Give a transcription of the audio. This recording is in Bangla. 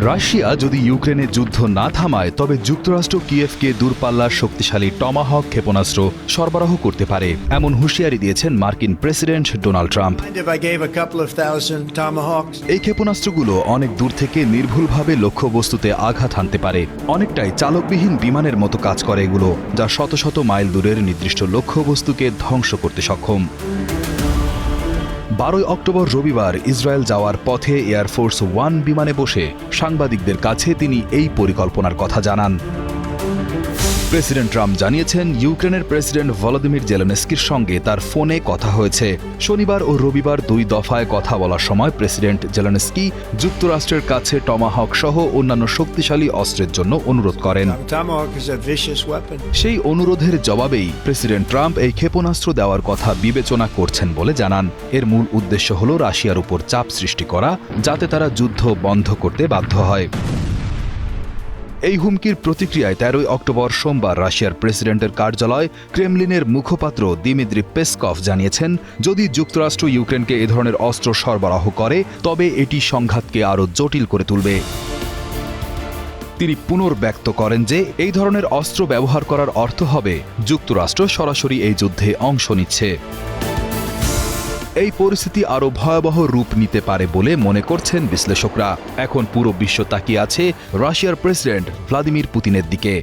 রাশিয়া যদি ইউক্রেনে যুদ্ধ না থামায় তবে যুক্তরাষ্ট্র কিয়েভকে দূরপাল্লার শক্তিশালী টমাহক ক্ষেপণাস্ত্র সরবরাহ করতে পারে এমন হুঁশিয়ারি দিয়েছেন মার্কিন প্রেসিডেন্ট ডোনাল্ড ট্রাম্প? এই ক্ষেপণাস্ত্রগুলো অনেক দূর থেকে নির্ভুলভাবে লক্ষ্যবস্তুতে আঘাত হানতে পারে অনেকটাই চালকবিহীন বিমানের মতো কাজ করে এগুলো যা শত শত মাইল দূরের নির্দিষ্ট লক্ষ্যবস্তুকে ধ্বংস করতে সক্ষম বারোই অক্টোবর রবিবার ইসরায়েল যাওয়ার পথে এয়ারফোর্স ওয়ান বিমানে বসে সাংবাদিকদের কাছে তিনি এই পরিকল্পনার কথা জানান। প্রেসিডেন্ট ট্রাম্প জানিয়েছেন ইউক্রেনের প্রেসিডেন্ট ভলোদিমির জেলেনস্কির সঙ্গে তার ফোনে কথা হয়েছে। শনিবার ও রবিবার দুই দফায় কথা বলার সময় প্রেসিডেন্ট জেলেনস্কি যুক্তরাষ্ট্রের কাছে টমাহক সহ অন্যান্য শক্তিশালী অস্ত্রের জন্য অনুরোধ করেন. সেই অনুরোধের জবাবেই প্রেসিডেন্ট ট্রাম্প এই ক্ষেপণাস্ত্র দেওয়ার কথা বিবেচনা করছেন বলে জানান। এর মূল উদ্দেশ্য হল রাশিয়ার উপর চাপ সৃষ্টি করা যাতে তারা যুদ্ধ বন্ধ করতে বাধ্য হয়। এই হুমকির প্রতিক্রিয়ায় তেরোই অক্টোবর সোমবার রাশিয়ার প্রেসিডেন্টের কার্যালয় ক্রেমলিনের মুখপাত্র দিমিত্রি পেসকভ জানিয়েছেন, যদি যুক্তরাষ্ট্র ইউক্রেনকে এ ধরনের অস্ত্র সরবরাহ করে, তবে এটি সংঘাতকে আরও জটিল করে তুলবে। তিনি পুনর্ব্যক্ত করেন যে, এই ধরনের অস্ত্র ব্যবহার করার অর্থ হবে, যুক্তরাষ্ট্র সরাসরি এই যুদ্ধে অংশ নিচ্ছে। এই পরিস্থিতি আরও ভয়াবহ রূপ নিতে পারে বলে মনে করছেন বিশ্লেষকরা। এখন পুরো বিশ্ব তাকিয়ে আছে রাশিয়ার প্রেসিডেন্ট ভ্লাদিমির পুতিনের দিকে।